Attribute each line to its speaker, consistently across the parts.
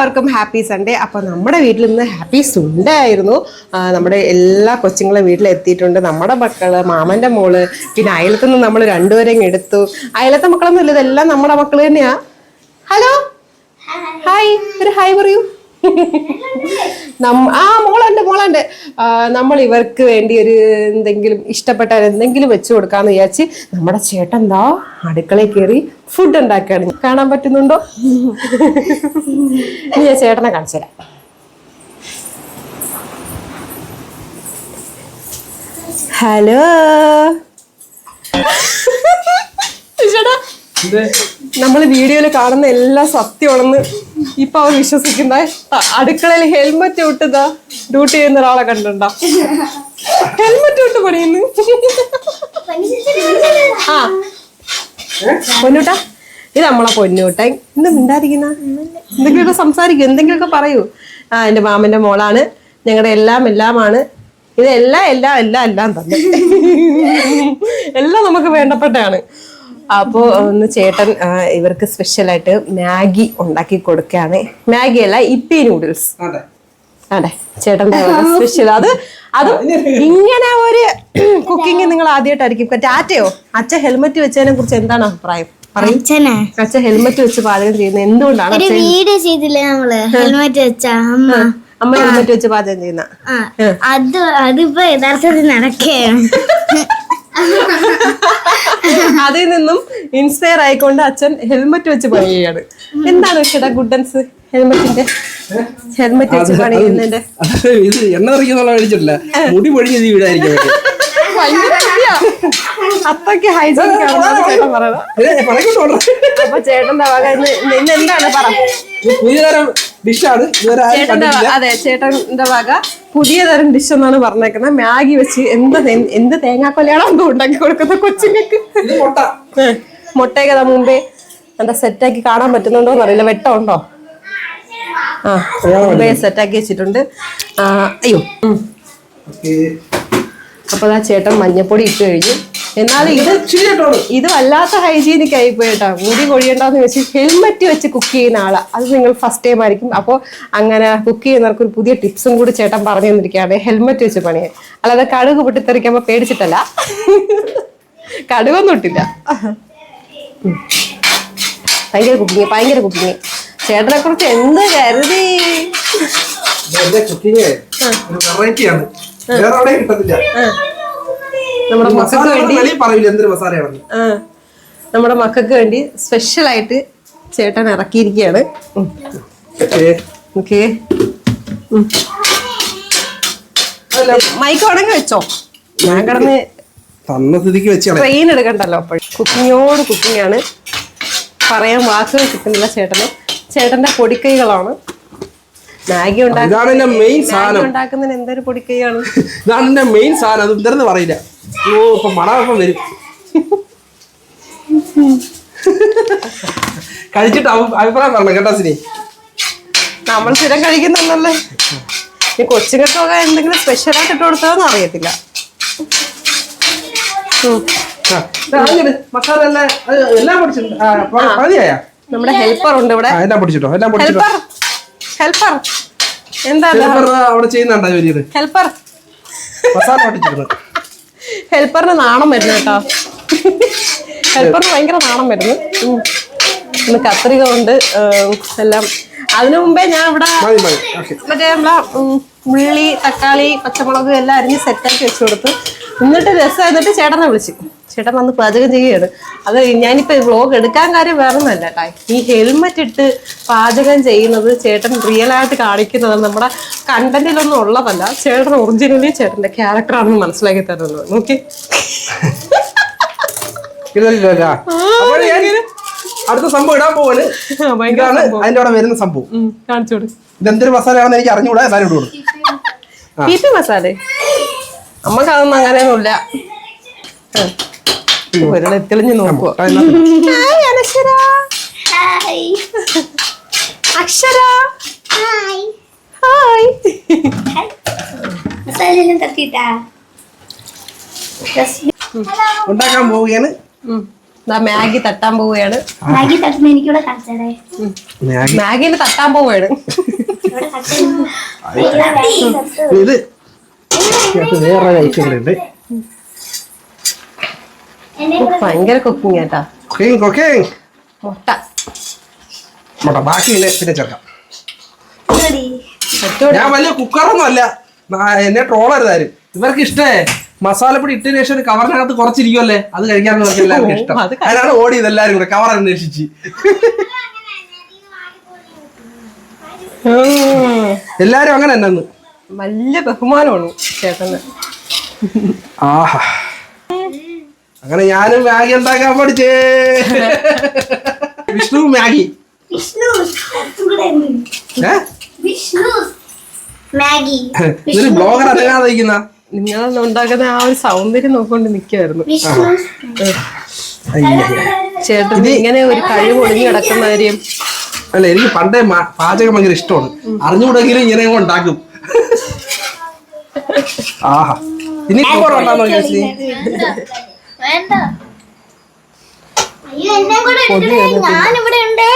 Speaker 1: എല്ലാവർക്കും happy Sunday. അപ്പൊ നമ്മുടെ വീട്ടിൽ ഇന്ന് ഹാപ്പി സൺഡേ ആയിരുന്നു. നമ്മുടെ എല്ലാ കൊച്ചുങ്ങളും വീട്ടിലെത്തിയിട്ടുണ്ട്. നമ്മുടെ മക്കൾ മാമന്റെ മോൾ പിന്നെ അയലത്തു നിന്ന് നമ്മൾ രണ്ടുപേരെയും എടുത്തു. അയലത്തെ മക്കളൊന്നും ഇല്ല. ഇതെല്ലാം നമ്മുടെ മക്കൾ തന്നെയാ. ഹലോ ഹായ് ഒരു ഹായ് പറയൂ. ആ മോളുണ്ട് നമ്മൾ ഇവർക്ക് വേണ്ടി ഒരു എന്തെങ്കിലും ഇഷ്ടപ്പെട്ട എന്തെങ്കിലും വെച്ചു കൊടുക്കാന്ന് വിചാരിച്ച് നമ്മുടെ ചേട്ടൻ എന്താ അടുക്കളയിൽ കയറി ഫുഡ് ഉണ്ടാക്കുകയാണ് കാണാൻ പറ്റുന്നുണ്ടോ? ഞാൻ ചേട്ടനെ കാണിച്ചു തരാം. ഹലോ. ചേട്ടാ നമ്മൾ വീഡിയോയിൽ കാണുന്ന എല്ലാ സത്യമാണെന്ന് ഇപ്പൊ അവൻ വിശ്വസിക്കുന്ന അടുക്കളയിൽ ഹെൽമറ്റ് ഇട്ടതാ ഡ്യൂട്ടി ചെയ്യുന്ന ഒരാളെ കണ്ടുണ്ടോ ഹെൽമറ്റ് ഇട്ട് പണിയുന്നു. ആ പൊന്നൂട്ട ഇത് നമ്മളെ പൊന്നൂട്ട. എന്ത് മിണ്ടാതിരിക്കുന്ന? എന്തെങ്കിലുമൊക്കെ സംസാരിക്കും എന്തെങ്കിലുമൊക്കെ പറയൂ. ആ എന്റെ മാമന്റെ മോളാണ് ഞങ്ങളുടെ എല്ലാം എല്ലാമാണ്. ഇതെല്ലാം എല്ലാം എല്ലാം എല്ലാം തന്നെ. എല്ലാം നമുക്ക് വേണ്ടപ്പെട്ടതാണ്. അപ്പോൾ ഒന്ന് ചേട്ടൻ ഇവർക്ക് സ്പെഷ്യലായിട്ട് മാഗി ഉണ്ടാക്കി കൊടുക്കുകയാണ്. മാഗി അല്ല ഇപ്പി നൂഡിൽസ്
Speaker 2: അതെ.
Speaker 1: ചേട്ടൻ സ്പെഷ്യൽ അത് അത് ഇങ്ങനെ ഒരു കുക്കിംഗ് നിങ്ങൾ ആദ്യമായിട്ടായിരിക്കും. ടാറ്റയോ? അച്ഛ ഹെൽമെറ്റ് വെച്ചതിനെ കുറിച്ച് എന്താണ് അഭിപ്രായം? അച്ഛ ഹെൽമെറ്റ് വെച്ച് പാചകം ചെയ്യുന്നത് എന്തുകൊണ്ടാണ്
Speaker 3: വീഡിയോ ചെയ്തില്ലേ നമ്മൾ? ഹെൽമെറ്റ് വെച്ച അമ്മ.
Speaker 1: അമ്മ ഹെൽമെറ്റ് വെച്ച് പാചകം ചെയ്യുന്ന.
Speaker 3: ആ. അത് അതിപ്പോ യഥാർത്ഥത്തിൽ നടക്കുകയാണ്.
Speaker 1: അതിൽ നിന്നും ഇൻസ്പയർ ആയിക്കൊണ്ട് അച്ഛൻ ഹെൽമെറ്റ് വെച്ച് പണിയാണ് എന്താണ് ചേട്ടാ ഗുഡൻസ് ഹെൽമെറ്റിന്റെ ഹെൽമെറ്റ് വെച്ച്
Speaker 2: പണിയുന്നതിന്റെ? ഇത് എണ്ണ മേടിച്ചിട്ടില്ല. മുടി പൊഴിഞ്ഞത് അപ്പൊ വീടായിരിക്കും വേണ്ടി.
Speaker 1: ഭയങ്കര idea. അത്രയ്ക്ക് ഹൈജീനിക് ആണെന്നാണ് ചേട്ടൻ പറയുന്നത് അപ്പൊ ചേട്ടന്റെ വക ഇന്ന് എന്താണ് പറ?
Speaker 2: ഡിഷാണ്
Speaker 1: അതെ ചേട്ടന്റെ വക പുതിയ തരം ഡിഷ് എന്നാണ് പറഞ്ഞേക്കുന്നത്. മാഗി വെച്ച് എന്ത് എന്ത് തേങ്ങാക്കൊലയാണോ എന്തോ ഉണ്ടാക്കി കൊടുക്കുന്ന കൊച്ചുങ്ങൾക്ക് മുട്ടയൊക്കെ അതാ മുമ്പേ എന്താ സെറ്റാക്കി കാണാൻ പറ്റുന്നുണ്ടോ എന്നറിയില്ല. വെട്ടമുണ്ടോ ആ മുമ്പേ സെറ്റാക്കി വെച്ചിട്ടുണ്ട്. അയ്യോ. അപ്പൊ ആ ചേട്ടൻ മഞ്ഞപ്പൊടി ഇട്ട് കഴിഞ്ഞു. എന്നാലും ഇത് ഇത് വല്ലാത്ത ഹൈജീനിക് ആയി പോയിട്ടാ. മുടി കൊഴിയണ്ടെന്ന് വെച്ച് ഹെൽമെറ്റ് വെച്ച് കുക്ക് ചെയ്യുന്ന ആളാ. അത് നിങ്ങൾ ഫസ്റ്റ് ടൈം ആയിരിക്കും. അപ്പോൾ അങ്ങനെ കുക്ക് ചെയ്യുന്നവർക്ക് ഒരു പുതിയ ടിപ്സും കൂടി ചേട്ടൻ പറഞ്ഞു തന്നിരിക്കുകയാണ്. ഹെൽമെറ്റ് വെച്ച് പണിയാൻ. അല്ലാതെ കടുക് പൊട്ടിത്തെറിക്കുമ്പോൾ പേടിച്ചിട്ടല്ല. കടുകൊന്നും ഇട്ടില്ല. ഭയങ്കര കുക്കിങ് ഭയങ്കര കുക്കിങ്. ചേട്ടനെ കുറിച്ച് എന്ത് കരുതി?
Speaker 2: എന്റെ കുക്കിങ്? ഒരു വെറൈറ്റി ആണ്. വേറെ എവിടെയും കിട്ടത്തില്ല.
Speaker 1: ആ. നമ്മുടെ മക്കൾക്ക് വേണ്ടി
Speaker 2: പറയില്ല എന്തൊരു മസാലയാണെന്ന്
Speaker 1: നമ്മുടെ മക്കൾക്ക് വേണ്ടി സ്പെഷ്യൽ ആയിട്ട് ചേട്ടൻ ഇറക്കിയിരിക്കുകയാണ്.
Speaker 2: ഓക്കേ.
Speaker 1: മൈക്ക് ഉണങ്ങി വെച്ചോ? ഞാൻ കിടന്ന് ട്രെയിൻ എടുക്കണ്ടല്ലോ അപ്പോൾ കുക്കിങ്ങോട് കുക്കിംഗ് ആണ്. പറയാൻ വാക്കുകൾ കിട്ടുന്നില്ല ചേട്ടന്. ചേട്ടന്റെ പൊടിക്കൈകളാണ്. മാഗി
Speaker 2: ഇതാണ് എന്റെ മെയിൻ സാധനം.
Speaker 1: ഉണ്ടാക്കുന്നതിന് എന്തൊരു പൊടിക്കൈയാണ്?
Speaker 2: ഇതാണ് എന്റെ മെയിൻ സാധനം. അത് എന്തെന്ന് പറയില്ല. ഓ ഇപ്പൊ മണമൊപ്പം വരും. കഴിച്ചിട്ട് അഭി- അഭിപ്രായം പറഞ്ഞു കേട്ടോ സിനി.
Speaker 1: നമ്മൾ സ്ഥിരം കഴിക്കുന്നുണ്ടല്ലേ ഈ കൊച്ചുങ്ങൾക്കൊക്കെ എന്തെങ്കിലും സ്പെഷ്യൽ ആയിട്ട് ഇട്ട് കൊടുത്തതെന്ന് അറിയത്തില്ല. നമ്മുടെ ഹെൽപ്പർ ഉണ്ട് ഇവിടെ.
Speaker 2: എല്ലാം പൊടിച്ചിട്ടോ എല്ലാം പൊടിച്ചിട്ടോ?
Speaker 1: ഹെൽപ്പർ എന്താ
Speaker 2: അവിടെ ചെയ്യുന്നുണ്ടോ ജോലിയത്
Speaker 1: ഹെൽപ്പർ ഹെൽപ്പറിന് നാണം വരുന്നു കേട്ടോ. ഹെൽപ്പറിന് ഭയങ്കര നാണം വരുന്നു. ഇന്ന് കത്രിക കൊണ്ട് എല്ലാം. അതിനു മുമ്പേ ഞാൻ ഇവിടെ മറ്റേ നമ്മളെ ഉള്ളി തക്കാളി പച്ചമുളക് എല്ലാം അരിഞ്ഞ് സെറ്റാക്കി വെച്ചു കൊടുത്തു. എന്നിട്ട് രസം എന്നിട്ട് ചേട്ടനെ വിളിച്ചു. ചേട്ടൻ വന്ന് പാചകം ചെയ്യാണ് അത് ഞാനിപ്പോ വ്ലോഗ് എടുക്കാൻ കാര്യം വേറെ ഒന്നല്ല കേട്ടാ. ഈ ഹെൽമെറ്റ് ഇട്ട് പാചകം ചെയ്യുന്നത് ചേട്ടൻ റിയൽ ആയിട്ട് കാണിക്കുന്നത് നമ്മുടെ കണ്ടന്റിലൊന്നും ഉള്ളതല്ല. ചേട്ടൻ ഒറിജിനലി ചേട്ടന്റെ ക്യാരക്ടറാണെന്ന് മനസ്സിലാക്കി തരുന്നത്. നോക്കി.
Speaker 2: അടുത്ത സംഭവം ഇടാൻ പോവാണ്. ഇതാണ് അതിന്റെ അവിടെ വരുന്ന സംഭവം.
Speaker 1: കാണിച്ചോട്
Speaker 2: ഇതെന്തൊരു മസാലയാണെന്ന് എനിക്ക് അറിഞ്ഞുകൂടാ എന്നാലും ഇട്ട്
Speaker 1: മസാല. അമ്മയ്ക്ക് അതൊന്നും അങ്ങനെയൊന്നുമില്ല ഒരാളെ തെളിഞ്ഞു നോക്കുവോ? ഹായ് അക്ഷര.
Speaker 3: ഹായ്.
Speaker 2: ഉണ്ടാക്കാൻ പോവുകയാണ്.
Speaker 1: മാഗി തട്ടാൻ പോവുകയാണ്.
Speaker 3: മാഗി തട്ടുന്ന എനിക്കിവിടെ കാണിച്ചേ
Speaker 2: മാഗി.
Speaker 1: മാഗിന് തട്ടാൻ പോവുകയാണ്.
Speaker 2: ഇത് വേറെ ഐറ്റങ്ങളുണ്ട്
Speaker 1: ഭയങ്കര കുക്കിംഗ് കേട്ടാ
Speaker 2: കുക്കിംഗ് കുക്കിംഗ്
Speaker 1: മുട്ട.
Speaker 2: മോട്ടെ ബാക്കി പിന്നെ ചേർക്കാം. ഞാൻ വലിയ കുക്കറൊന്നും അല്ല. എന്നെ ട്രോളരുതാരും ഇവർക്ക് ഇഷ്ടേ. മസാലപ്പൊടി ഇട്ടതിന് ശേഷം ഒരു കവറിനകത്ത് കുറച്ചിരിക്കുമല്ലേ അത് കഴിക്കാൻ ഇവർക്ക് എല്ലാവർക്കും ഇഷ്ടം. അതിനാണ് ഓടിയത് എല്ലാവരും കൂടെ കവർ അന്വേഷിച്ച്. എല്ലാരും അങ്ങനെ തന്നെ
Speaker 1: വലിയ ബഹുമാനമാണ് ചേട്ടന്.
Speaker 2: ആഹാ. അങ്ങനെ ഞാനും മാഗി ഉണ്ടാക്കാൻ പഠിച്ചേ വിഷ്ണു മാഗി.
Speaker 3: വിഷ്ണു
Speaker 2: ഇതൊരു ബ്ലോഗർ അനങ്ങാതിരിക്കുന്ന
Speaker 1: നിങ്ങൾ ഉണ്ടാക്കുന്ന ആ ഒരു സൗന്ദര്യം നോക്കൊണ്ട് നിൽക്കുമായിരുന്നു ചേട്ടൻ ഇങ്ങനെ ഒരു കഴിവ് ഒളിഞ്ഞു കിടക്കുന്ന കാര്യം.
Speaker 2: അല്ല എനിക്ക് പണ്ടേ പാചകം ഭയങ്കര ഇഷ്ടമാണ്. അറിഞ്ഞുകൂടെങ്കിലും ഇങ്ങനെ ഉണ്ടാക്കും. ആഹാ. ഇനി കൂടെ ഉണ്ടാകുന്നോ ചേച്ചി.
Speaker 3: വേണ്ട. അയ്യോ എന്നെ കൂടെ ഇടണേ ഞാൻ ഇവിടെ ഉണ്ട്.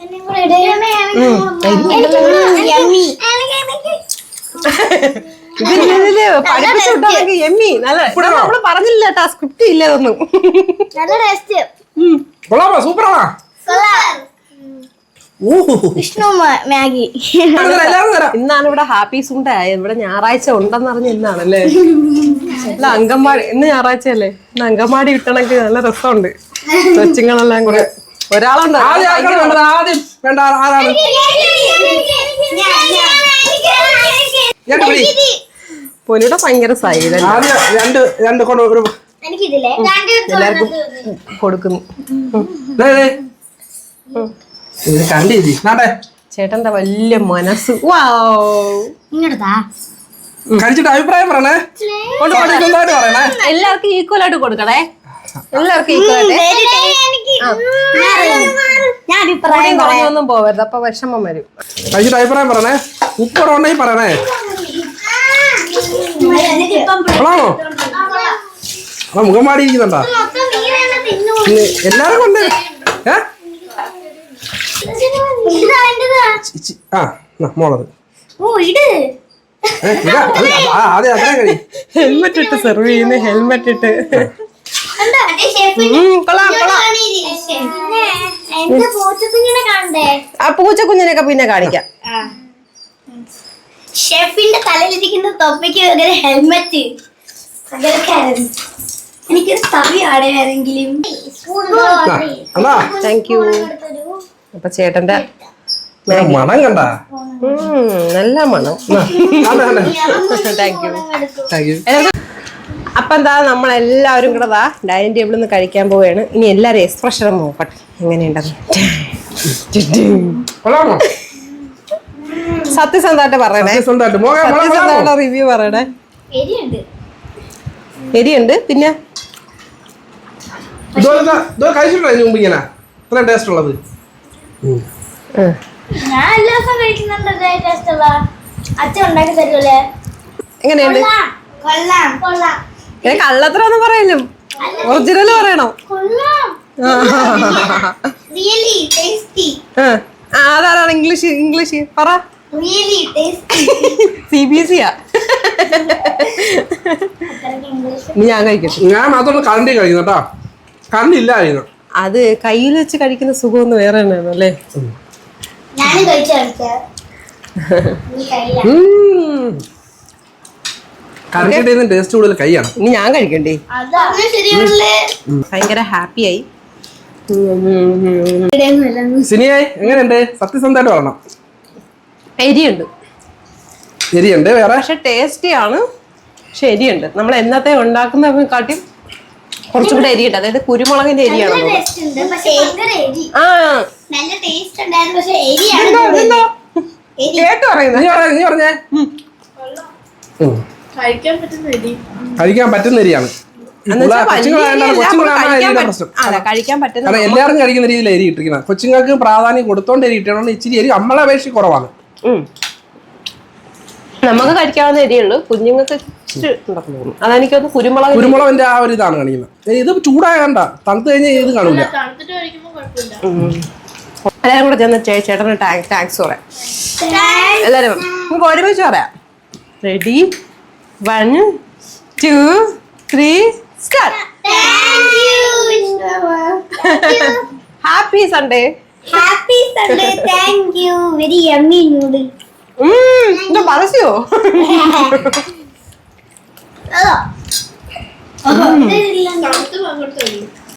Speaker 3: എന്നെ കൂടെ ഇടണേ യമ്മി
Speaker 1: ഇതിൽ പഠിപ്പിച്ചു വിട്ടാണെങ്കിൽ എമ്മി നല്ല നമ്മൾ പറഞ്ഞില്ല കേട്ടാ സ്ക്രിപ്റ്റ് ഇല്ല ഇതൊന്നും
Speaker 3: നല്ല ടേസ്റ്റ്
Speaker 2: കൊള്ളാമോ? സൂപ്പറാണോ.
Speaker 3: വിഷ്ണു മാഗി.
Speaker 1: ഇന്നാണ് ഇവിടെ ഹാപ്പി സുണ്ട ഇവിടെ ഞായറാഴ്ച ഉണ്ടെന്ന് അറിഞ്ഞ ഇന്നാണല്ലേ അല്ല അങ്കമാടി ഇന്ന് ഞായറാഴ്ച അല്ലേ ഇന്ന് അങ്കമാടി കിട്ടണമെങ്കിൽ നല്ല രസമുണ്ട്. കൊച്ചുങ്ങളെല്ലാം കൂടെ. ഒരാളുണ്ട്.
Speaker 2: ആദ്യം വേണ്ട ആരാണ്.
Speaker 1: പൊന്നിയുടെ ഭയങ്കര എല്ലാവർക്കും കൊടുക്കുന്നു.
Speaker 2: നാട്ടെ
Speaker 1: ചേട്ടന്റെ വലിയ മനസ്സ്.
Speaker 2: കഴിച്ചിട്ട് അഭിപ്രായം പറയണേ. കൊണ്ട് കൊണ്ട് പറയണേ.
Speaker 1: എല്ലാവർക്കും ഈക്വൽ ആയിട്ട് കൊടുക്കണേ. എല്ലാവർക്കും ഈക്വൽ ആയിട്ട്.
Speaker 3: പറയാം.
Speaker 1: പോവരുത്. അപ്പൊ വിഷമം വരും.
Speaker 2: കഴിച്ചിട്ട് അഭിപ്രായം പറയണേ. ഉപ്പറുണ്ടെങ്കിൽ പറയണേ. ആ മുഖം മാടിയിരിക്കുന്നുണ്ടോ? എല്ലാരും കൊണ്ട് ഏ
Speaker 3: ഇതാ എന്റേതാ
Speaker 2: ഇച്ചി- ആ മോളത്. അത് കഴി
Speaker 1: ഹെൽമെറ്റ് ഇട്ട് സെർവ് ചെയ്യുന്ന ഹെൽമെറ്റ് ഇട്ട്. ആ പൂച്ച കുഞ്ഞിനൊക്കെ പിന്നെ കാണിക്കാം.
Speaker 3: ഷെഫിന്റെ തലയിലിരിക്കുന്ന തൊപ്പയ്ക്ക് ഒരു ഹെൽമെറ്റ് എനിക്കൊരു തവി ആടെയാണെങ്കിലും
Speaker 1: താങ്ക് യു അപ്പൊ ചേട്ടന്റെ
Speaker 2: മണം കണ്ട?
Speaker 1: നല്ല മണം. താങ്ക് യു
Speaker 2: താങ്ക്
Speaker 1: അപ്പൊ എന്താ നമ്മളെല്ലാവരും കൂടെ ദാ ഡൈനിങ് ടേബിളിൽ നിന്ന് കഴിക്കാൻ പോവുകയാണ്. ഇനി എല്ലാവരും എക്സ്പ്രഷൻ നോക്കട്ടെ. എങ്ങനെയുണ്ടെന്ന്.
Speaker 2: കൊള്ളാമോ?
Speaker 1: സത്യസന്ധമായിട്ട് പറയണേ.
Speaker 2: സത്യസന്ധമായിട്ട്.
Speaker 1: റിവ്യൂ പറയണേ.
Speaker 3: എരിയുണ്ട്.
Speaker 1: എരിയുണ്ട്. പിന്നെ?
Speaker 2: കഴിച്ചിട്ടുണ്ടോ ഇതിന് മുമ്പ് ഇങ്ങനെ? ഇത്രയും ടേസ്റ്റ് ഉള്ളത്.
Speaker 3: ഞാൻ എല്ലാ ദിവസം കഴിക്കുന്നുണ്ട് ടേസ്റ്റ് ഉള്ള. അച്ഛൻ ഉണ്ടാക്കി തരൂലേ?
Speaker 1: എങ്ങനെയുണ്ട്?
Speaker 3: കൊള്ളാം. കൊള്ളാം.
Speaker 1: ഏ കള്ളത്ര ഒന്നും പറയല്ലോ ഒറിജിനൽ പറയണം.
Speaker 3: കൊള്ളാം. റിയലി ടേസ്റ്റി
Speaker 1: ആ അതാരാണ് ഇംഗ്ലീഷ് ഇംഗ്ലീഷ് പറ.
Speaker 3: Really tasty
Speaker 1: C B S സിയാ ഞാൻ കഴിക്കട്ടെ
Speaker 2: ഞാൻ മാത്രമല്ല കറണ്ടി കഴിക്കുന്നു കേട്ടോ. കറണ്ടി ഇല്ല കഴിയുന്നു
Speaker 1: അത് കയ്യിൽ വെച്ച് കഴിക്കുന്ന സുഖം ഒന്ന് വേറെ തന്നെയാണ് അല്ലേ
Speaker 3: ഞാനും കഴിച്ചു കളിക്കാം നീ കഴിയില്ല
Speaker 2: കറണ്ടിയുടെ ടേസ്റ്റ് കൂടുതൽ കൈയാണ്.
Speaker 1: ഇനി ഞാൻ കഴിക്കണ്ടേ? ഭയങ്കര ഹാപ്പിയായി.
Speaker 2: സിനിയായി എങ്ങനെയുണ്ട്? സത്യസന്ധമായിട്ട് പറയണം
Speaker 1: എരിയുണ്ട്.
Speaker 2: എരിയുണ്ട് വേറെ?
Speaker 1: പക്ഷെ ടേസ്റ്റി ആണ്. പക്ഷെ എരിയുണ്ട്. നമ്മൾ എന്നത്തെ ഉണ്ടാക്കുന്നതിനെക്കാട്ടിയും കുറച്ചും കൂടെ എരിയുണ്ട്. അതായത് കുരുമുളകിന്റെ എരിയാണ്
Speaker 3: നല്ല ടേസ്റ്റ് ഉണ്ട്. പക്ഷെ ഭയങ്കര എരി.
Speaker 1: ആ.
Speaker 3: നല്ല ടേസ്റ്റ് ഉണ്ടായിരുന്നു പക്ഷെ എരിയാണ്
Speaker 1: കേട്ട് പറയുന്നു
Speaker 2: നീ പറഞ്ഞേ നീ പറഞ്ഞേ.
Speaker 3: കഴിക്കാൻ പറ്റുന്ന
Speaker 2: എരിയാണ്. എല്ലാവരും കഴിക്കുന്ന രീതിയിൽ എരി ഇട്ടിരിക്കുന്നത്. കൊച്ചുങ്ങൾക്ക് പ്രാധാന്യം കൊടുത്തോണ്ട് എരി ഇട്ടതുകൊണ്ട് ഇച്ചിരി എരി നമ്മളെ അപേക്ഷിച്ച് കുറവാണ്.
Speaker 1: നമുക്ക് കഴിക്കാവുന്ന എരിയുള്ളൂ. കുഞ്ഞുങ്ങൾക്ക് അതെനിക്കൊന്ന് കുരുമുളക്
Speaker 2: കുരുമുളകിന്റെ ആ ഒരു ഇതാണ് കാണിക്കുന്നത്. ഇത് ചൂടായ കണ്ട തണുത്ത് കഴിഞ്ഞാൽ ഇത് കാണൂല
Speaker 1: എല്ലാരും കൂടെ ചെന്ന് ചേട്ടന് ടാങ്ക് താങ്ക്സ് പറയാം. എല്ലാരും നമുക്ക് ഒരുമിച്ച് പറയാം. Ready one two three start happy Sunday
Speaker 3: happy Sunday thank you very yummy noodle
Speaker 1: എന്താ പരസ്യോ?
Speaker 3: അതോ. തണുത്ത് പങ്കെടുത്തു